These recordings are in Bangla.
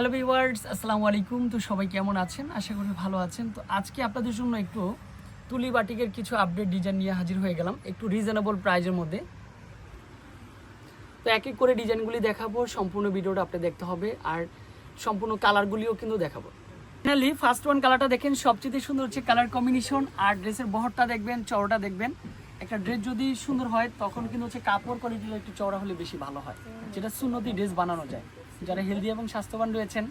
হ্যালো ভিউয়ার্স আসসালামু আলাইকুম তো সবাই কেমন আছেন? আশা করি ভালো আছেন। তো আজকে আপনাদের জন্য একটু তুলি বাটিকের কিছু আপডেট ডিজাইন নিয়ে হাজির হয়ে গেলাম। একটু রিজনেবল প্রাইজের মধ্যে। তো এক এক করে ডিজাইনগুলি দেখাবো। সম্পূর্ণ ভিডিওটা আপনি দেখতে হবে। আর সম্পূর্ণ কালারগুলিও কিন্তু দেখাবো। ফাইনালি ফার্স্ট ওয়ান কালারটা দেখেন। সবচেয়ে সুন্দর হচ্ছে কালার কম্বিনেশন আর ড্রেসের বহরটা দেখবেন, চওড়াটা দেখবেন। একটা ড্রেস যদি সুন্দর হয়, তখন কিন্তু হচ্ছে কাপড় কোয়ালিটিটা একটু চওড়া হলে বেশি ভালো হয়। যেটা সুন্নতি ড্রেস বানানো যায়। যারা হেলদি এবং স্বাস্থ্যবান রয়েছেন,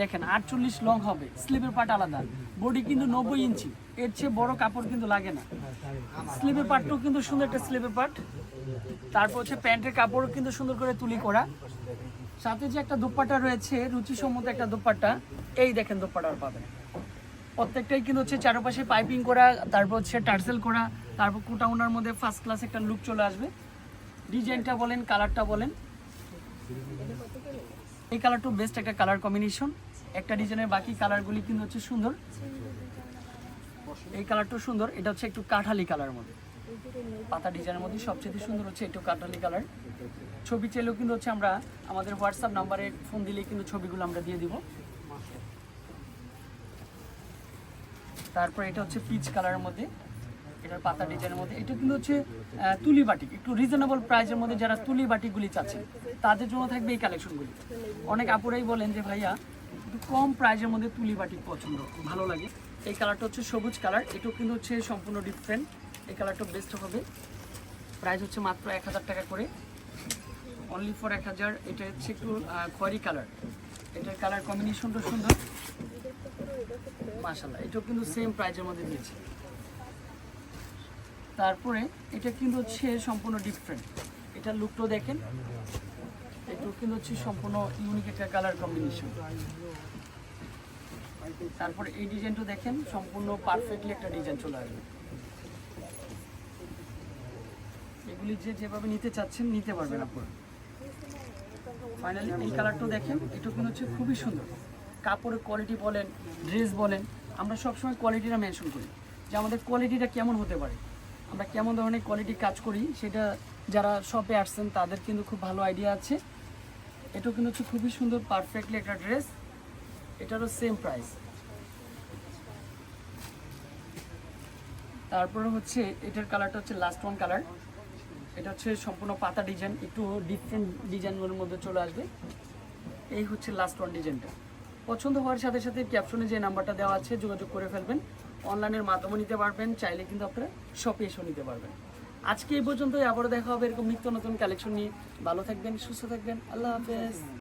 দেখেন আটচল্লিশ লং হবে, স্লিপের পার্ট আলাদা। বডি কিন্তু নব্বই ইঞ্চি, এর চেয়ে বড় কাপড় কিন্তু লাগে না। স্লিপের পার্টটাও কিন্তু সুন্দর একটা স্লিপের পার্ট তারপর হচ্ছে প্যান্টের কাপড়ও কিন্তু সুন্দর করে তুলি করা। সাথে যে একটা দোপাট্টা রয়েছে, রুচিসম্মত একটা দোপাট্টা, এই দেখেন দোপাট্টা পাবেন। প্রত্যেকটাই কিন্তু হচ্ছে চারপাশে পাইপিং করা, তারপর হচ্ছে টার্সেল করা, তারপর কুটাউনার মধ্যে ফার্স্ট ক্লাস একটা লুক চলে আসবে। ডিজাইনটা বলেন কালারটা বলেন। এই কালারটাও বেস্ট একটা কালার কম্বিনেশন একটা ডিজাইনের বাকি কালারগুলি কিন্তু হচ্ছে সুন্দর। এই কালারটাও সুন্দর, এটা হচ্ছে একটু কাঠালি কালার মধ্যে। পাতা ডিজাইনের মধ্যে সবচেয়ে সুন্দর হচ্ছে একটু কাঠালি কালার ছবি চাইলেও কিন্তু হচ্ছে আমরা আমাদের হোয়াটসঅ্যাপ নাম্বারে ফোন দিলেই কিন্তু ছবিগুলো আমরা দিয়ে দিব। তারপর এটা হচ্ছে পিচ কালারের মধ্যে। এটার পাতা ডিজাইনের মধ্যে। এটা কিন্তু হচ্ছে তুলি বাটিক। একটু রিজনেবল প্রাইসের মধ্যে যারা তুলি বাটিকগুলি চাচ্ছেন, তাদের জন্য থাকবে এই কালেকশনগুলি অনেক আপুরাই বলেন যে, ভাইয়া, একটু কম প্রাইসের মধ্যে তুলি বাটিক পছন্দ, ভালো লাগে। এই কালারটা হচ্ছে সবুজ কালার এটাও কিন্তু হচ্ছে সম্পূর্ণ ডিফারেন্ট এই কালারটা বেস্ট হবে। প্রাইস হচ্ছে মাত্র এক হাজার টাকা করে। অনলি ফর এক হাজার, এটা হচ্ছে একটু খয়েরি কালার এটার কালার কম্বিনেশনটা সুন্দর। মাশাল্লাহ এটাও কিন্তু সেম প্রাইজের মধ্যে দিয়েছে। তারপরে এটা কিন্তু হচ্ছে সম্পূর্ণ ডিফারেন্ট এটা লুকটাও দেখেন। এটাও কিন্তু হচ্ছে সম্পূর্ণ ইউনিক একটা কালার কম্বিনেশন তারপরে এই ডিজাইনটা দেখেন, সম্পূর্ণ পারফেক্টলি একটা ডিজাইন চলে আসবে। এগুলি যে যেভাবে নিতে চাচ্ছেন, নিতে পারবেন আপনারা। ফাইনালি এই কালারটাও দেখেন, এটা কিন্তু হচ্ছে খুবই সুন্দর। কাপড়ের কোয়ালিটি বলেন ড্রেস বলেন, আমরা সবসময় কোয়ালিটিটা মেনশন করি। যে আমাদের কোয়ালিটিটা কেমন হতে পারে। আমরা কেমন ধরনের কোয়ালিটি কাজ করি, সেটা যারা শপে আসছেন, তাদের কিন্তু খুব ভালো আইডিয়া আছে। এটাও কিন্তু হচ্ছে খুবই সুন্দর পারফেক্টলি একটা ড্রেস এটারও সেম প্রাইস তারপরে হচ্ছে, এটার কালারটা হচ্ছে লাস্ট ওয়ান কালার এটা হচ্ছে সম্পূর্ণ পাতা ডিজাইন একটু ডিফারেন্ট ডিজাইনগুলোর মধ্যে চলে আসবে। এই হচ্ছে লাস্ট ওয়ান ডিজাইনটা পছন্দ হওয়ার সাথে সাথে ক্যাপশনে যে নাম্বারটা দেওয়া আছে, যোগাযোগ করে ফেলবেন। অনলাইনের মাধ্যমে নিতে পারবেন, চাইলে কিন্তু আপনারা শপে এসেও নিতে পারবেন। আজকে এই পর্যন্তই, আবারও দেখা হবে এরকম নিত্য নতুন কালেকশন নিয়ে। ভালো থাকবেন, সুস্থ থাকবেন। আল্লাহ হাফেজ।